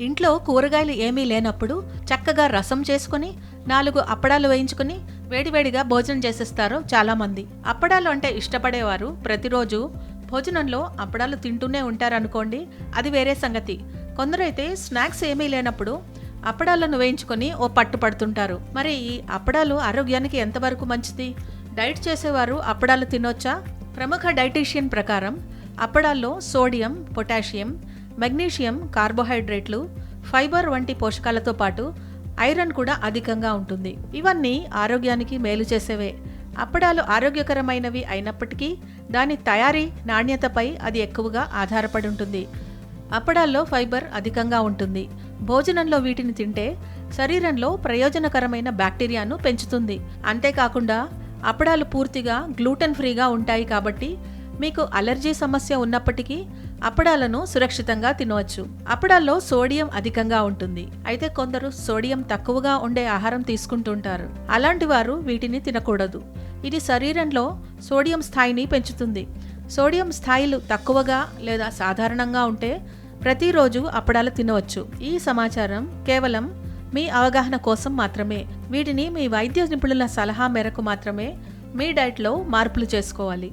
ఇంట్లో కూరగాయలు ఏమీ లేనప్పుడు చక్కగా రసం చేసుకుని నాలుగు అప్పడాలు వేయించుకుని వేడివేడిగా భోజనం చేసేస్తారు చాలామంది. అప్పడాలు అంటే ఇష్టపడేవారు ప్రతిరోజు భోజనంలో అప్పడాలు తింటూనే ఉంటారనుకోండి అది వేరే సంగతి. కొందరైతే స్నాక్స్ ఏమీ లేనప్పుడు అప్పడాలను వేయించుకొని ఓ పట్టు పడుతుంటారు. మరి ఈ అప్పడాలు ఆరోగ్యానికి ఎంతవరకు మంచిది? డైట్ చేసేవారు అప్పడాలు తినొచ్చా? ప్రముఖ డైటీషియన్ ప్రకారం అప్పడాల్లో సోడియం పొటాషియం మెగ్నీషియం కార్బోహైడ్రేట్లు ఫైబర్ వంటి పోషకాలతో పాటు ఐరన్ కూడా అధికంగా ఉంటుంది. ఇవన్నీ ఆరోగ్యానికి మేలు చేసేవే. అప్పడాలు ఆరోగ్యకరమైనవి అయినప్పటికీ దాని తయారీ నాణ్యతపై అది ఎక్కువగా ఆధారపడి ఉంటుంది. అప్పడాల్లో ఫైబర్ అధికంగా ఉంటుంది. భోజనంలో వీటిని తింటే శరీరంలో ప్రయోజనకరమైన బ్యాక్టీరియాను పెంచుతుంది. అంతేకాకుండా అప్పడాలు పూర్తిగా గ్లూటెన్ ఫ్రీగా ఉంటాయి కాబట్టి మీకు అలర్జీ సమస్య ఉన్నప్పటికీ అప్పడాలను సురక్షితంగా తినవచ్చు. అప్పడాల్లో సోడియం అధికంగా ఉంటుంది. అయితే కొందరు సోడియం తక్కువగా ఉండే ఆహారం తీసుకుంటుంటారు. అలాంటి వారు వీటిని తినకూడదు. ఇది శరీరంలో సోడియం స్థాయిని పెంచుతుంది. సోడియం స్థాయిలు తక్కువగా లేదా సాధారణంగా ఉంటే ప్రతిరోజు అప్పడాలు తినవచ్చు. ఈ సమాచారం కేవలం మీ అవగాహన కోసం మాత్రమే. వీటిని మీ వైద్య నిపుణుల సలహా మేరకు మాత్రమే మీ డైట్లో మార్పులు చేసుకోవాలి.